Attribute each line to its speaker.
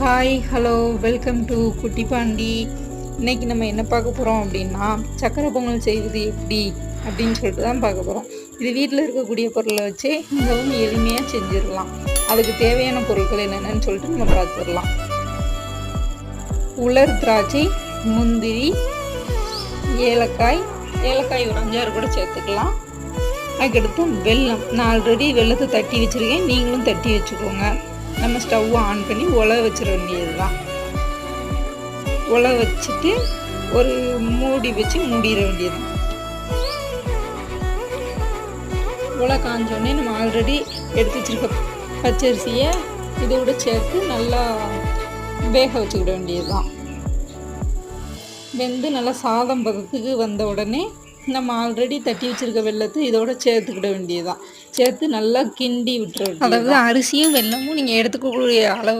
Speaker 1: Hi hello welcome to குட்டி பாண்டி இன்னைக்கு நம்ம என்ன பார்க்க போகிறோம் அப்படின்னா சக்கரை பொங்கல் செய்வது எப்படி அப்படின்னு சொல்லிட்டு தான் பார்க்க போகிறோம் இது வீட்டில் இருக்கக்கூடிய பொருளை வச்சே மிகவும் எளிமையாக செஞ்சிடலாம். அதுக்கு தேவையான பொருட்கள் என்னென்னு சொல்லிட்டு நம்ம பார்த்துடலாம். உலர் திராட்சை முந்திரி ஏலக்காய் ஏலக்காய் ஒரு அஞ்சாறு கூட சேர்த்துக்கலாம். அதுக்கடுத்து வெல்லம். நான் ஆல்ரெடி வெள்ளத்தை தட்டி வச்சுருக்கேன். நீங்களும் தட்டி வச்சுக்கோங்க. நம்ம ஸ்டவ் ஆன் பண்ணி உல வச்சிட வேண்டியது தான் உல வச்சுட்டு ஒரு மூடி வச்சு மூடிட வேண்டியது உல காஞ்சோடனே நம்ம ஆல்ரெடி எடுத்து வச்சுருக்க பச்சரிசியை இதோட சேர்த்து நல்லா வேக வச்சுக்கிட வேண்டியது தான் வெந்து நல்லா சாதம் பதத்துக்கு வந்த உடனே நம்ம ஆல்ரெடி தட்டி வச்சிருக்க வெள்ளத்தை இதோட சேர்த்துக்கிட வேண்டியதுதான். சேர்த்து நல்லா கிண்டி விட்டுற அதாவது அரிசியும் வெல்லமும் நீங்கள் எடுத்துக்கக்கூடிய அளவு